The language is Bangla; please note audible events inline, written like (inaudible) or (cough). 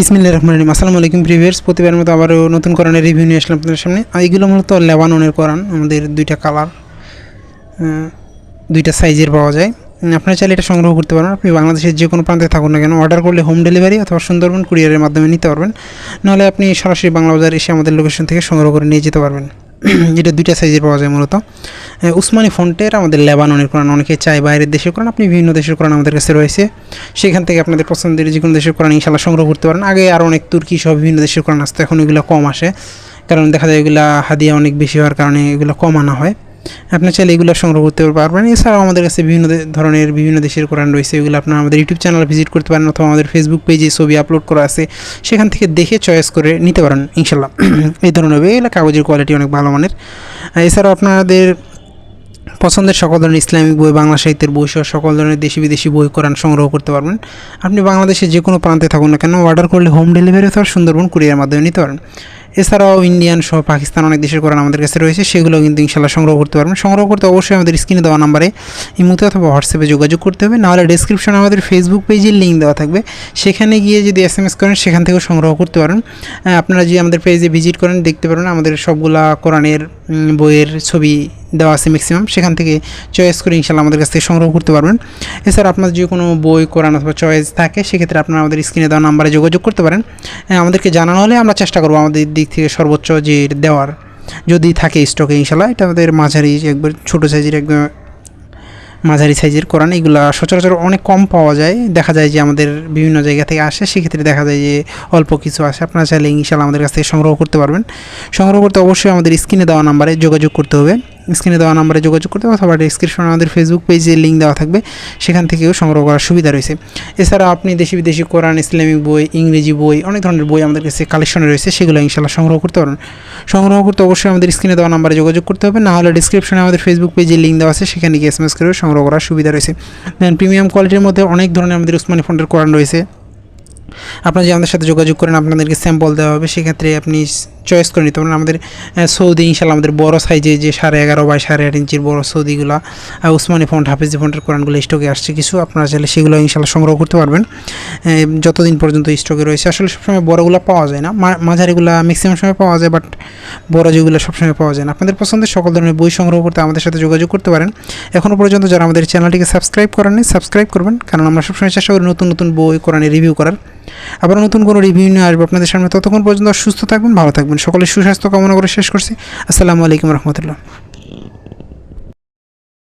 বিসমিল্লা রহমান রহিম। আসসালামু আলাইকুম প্রিভিয়ার্স প্রতিবার মতো আবারও নতুন কোরআনের রিভিউ নিয়ে আসলাম আপনাদের সামনে। এইগুলো মূলত লেবাননের কোরআন, আমাদের দুইটা কালার দুইটা সাইজের পাওয়া যায়। আপনারা চাইলে এটা সংগ্রহ করতে পারেন। আপনি বাংলাদেশের যে কোনো প্রান্তে থাকুন না কেন অর্ডার করলে হোম ডেলিভারি অথবা সুন্দরবন কুরিয়ারের মাধ্যমে নিতে পারবেন। নাহলে আপনি সরাসরি বাংলা বাজার এসে আমাদের লোকেশন থেকে সংগ্রহ করে নিয়ে যেতে পারবেন। (clears throat) এটা দুইটা সাইজের পাওয়া যায় মূলত। উসমানি ফন্টের আমাদের লেবাননের কোরআন, অনেকে চায় বাইরের দেশের কোরআন, আপনি বিভিন্ন দেশের কোরআন আমাদের কাছে রয়েছে। সেখান থেকে আপনাদের পছন্দের যে কোনো দেশের কোরআন ইনশাল্লাহ সংগ্রহ করতে পারেন। আগে আরও অনেক তুর্কি সব বিভিন্ন দেশের কোরআন আসতো, এখন এগুলো কম আসে। কারণ দেখা যায় এগুলো হাদিয়া অনেক বেশি হওয়ার কারণে এগুলো কম আনা হয়। আপনি চাইলে এগুলো সংগ্রহ করতে পারবেন। এছাড়াও আমাদের কাছে বিভিন্ন ধরনের বিভিন্ন দেশের কোরআন রয়েছে, এগুলো আপনারা আমাদের ইউটিউব চ্যানেল ভিজিট করতে পারেন অথবা আমাদের ফেসবুক পেজে ছবি আপলোড করা আছে। সেখান থেকে দেখে চয়েস করে নিতে পারেন ইনশাল্লাহ এই ধরনের হবে এগুলো কাগজের কোয়ালিটি অনেক ভালো মানের। এছাড়াও আপনাদের পছন্দের সকল ধরনের ইসলামিক বই, বাংলা সাহিত্যের বই সহ সকল ধরনের দেশি বিদেশি বই, কোরআন সংগ্রহ করতে পারবেন। আপনি বাংলাদেশের যে কোনো প্রান্তে থাকুন না কেন অর্ডার করলে হোম ডেলিভারি অথবা সুন্দরবন কুরিয়ার মাধ্যমে নিতে পারেন। এছাড়াও ইন্ডিয়ান সহ পাকিস্তান অনেক দেশের কোরআন আমাদের কাছে রয়েছে সেগুলো কিন্তু ইনশাল্লাহ সংগ্রহ করতে পারবেন। সংগ্রহ করতে অবশ্যই আমাদের স্ক্রিনে দেওয়া নাম্বারে ইমুতে অথবা হোয়াটসঅ্যাপে যোগাযোগ করতে হবে, নাহলে ডিসক্রিপশনে আমাদের ফেসবুক পেজের লিঙ্ক দেওয়া থাকবে। সেখানে গিয়ে যদি এস এম এস করেন, সেখান থেকেও সংগ্রহ করতে পারেন। আপনারা যদি আমাদের পেজে ভিজিট করেন, দেখতে পারেন আমাদের সবগুলা কোরআনের বইয়ের ছবি দেওয়া আছে ম্যাক্সিমাম সেখান থেকে চয়েস করে ইনশাল্লাহ আমাদের কাছ থেকে সংগ্রহ করতে পারবেন। এছাড়া আপনার যে কোনো বই কোরআন অথবা চয়েস থাকে সেক্ষেত্রে আপনারা আমাদের স্ক্রিনে দেওয়া নাম্বারে যোগাযোগ করতে পারেন। হ্যাঁ, আমাদেরকে জানানো হলে আমরা চেষ্টা করব আমাদের দিক থেকে সর্বোচ্চ যে দেওয়ার যদি থাকে স্টকে ইনশাল্লাহ এটা আমাদের মাঝারি একবার ছোটো সাইজের একদম মাঝারি সাইজের কোরআন এগুলো সচরাচর অনেক কম পাওয়া যায়। দেখা যায় যে আমাদের বিভিন্ন জায়গা থেকে আসে সেক্ষেত্রে দেখা যায় যে অল্প কিছু আসে। আপনারা চাইলে ইনশাল্লাহ আমাদের কাছ থেকে সংগ্রহ করতে পারবেন। সংগ্রহ করতে অবশ্যই আমাদের স্ক্রিনে দেওয়া নাম্বারে যোগাযোগ করতে হবে। স্ক্রিনে দেওয়া নাম্বারে যোগাযোগ করতে অথবা ডিসক্রিপশনে আমাদের ফেসবুক পেজে লিঙ্ক দেওয়া থাকবে। সেখান থেকেও সংগ্রহ করার সুবিধা রয়েছে। এছাড়া আপনি দেশি বিদেশি কোরআন, ইসলামিক বই, ইংরেজি বই, অনেক ধরনের বই আমাদের কাছে কালেকশনে রয়েছে, সেগুলো ইনশাল্লাহ সংগ্রহ করতে পারেন। সংগ্রহ করতে অবশ্যই আমাদের স্ক্রিনে দেওয়া নাম্বারে যোগাযোগ করতে হবে। না হলে ডিসক্রিপশনে আমাদের ফেসবুক পেজে লিঙ্ক দেওয়া আছে, সেখানে গিয়ে এস এস করে সংগ্রহ করার সুবিধা রয়েছে। দেন প্রিমিয়াম কোয়ালিটির মধ্যে অনেক ধরনের আমাদের উসমানি ফন্ডের কোরআন রয়েছে। আপনারা যে আমাদের সাথে যোগাযোগ করেন, আপনাদেরকে স্যাম্পল দেওয়া হবে। সেক্ষেত্রে আপনি চয়েস করে নিতে পারেন। আমাদের সৌদি ইনশাল্লাহ আমাদের বড় সাইজে যে সাড়ে এগারো বাই সাড়ে আট ইঞ্চির বড় সৌদিগুলো উসমানি ফন্ড হাফিজি ফন্ডের কোরআনগুলো স্টকে আসছে কিছু। আপনারা চাইলে সেগুলো ইনশাল্লাহ সংগ্রহ করতে পারবেন। যতদিন পর্যন্ত স্টকে রয়েছে। আসলে সবসময় বড়গুলো পাওয়া যায় না। মাঝারিগুলো ম্যাক্সিমাম সময় পাওয়া যায় বাট বড় যেগুলো সবসময় পাওয়া যায় না। আপনাদের পছন্দের সকল ধরনের বই সংগ্রহ করতে আমাদের সাথে যোগাযোগ করতে পারেন। এখনও পর্যন্ত যারা আমাদের চ্যানেলটিকে সাবস্ক্রাইব করেননি সাবস্ক্রাইব করবেন। কারণ আমরা সবসময় চেষ্টা করি নতুন নতুন বই কোরআনে রিভিউ করার। আবার নতুন কোনো রিভিউ নিয়ে আসব আপনাদের সামনে। ততক্ষণ পর্যন্ত সুস্থ থাকবেন, ভালো থাকবেন। সকলের সুস্বাস্থ্য কামনা করে শেষ করছি। আসসালামু আলাইকুম রহমতুল্লাহ।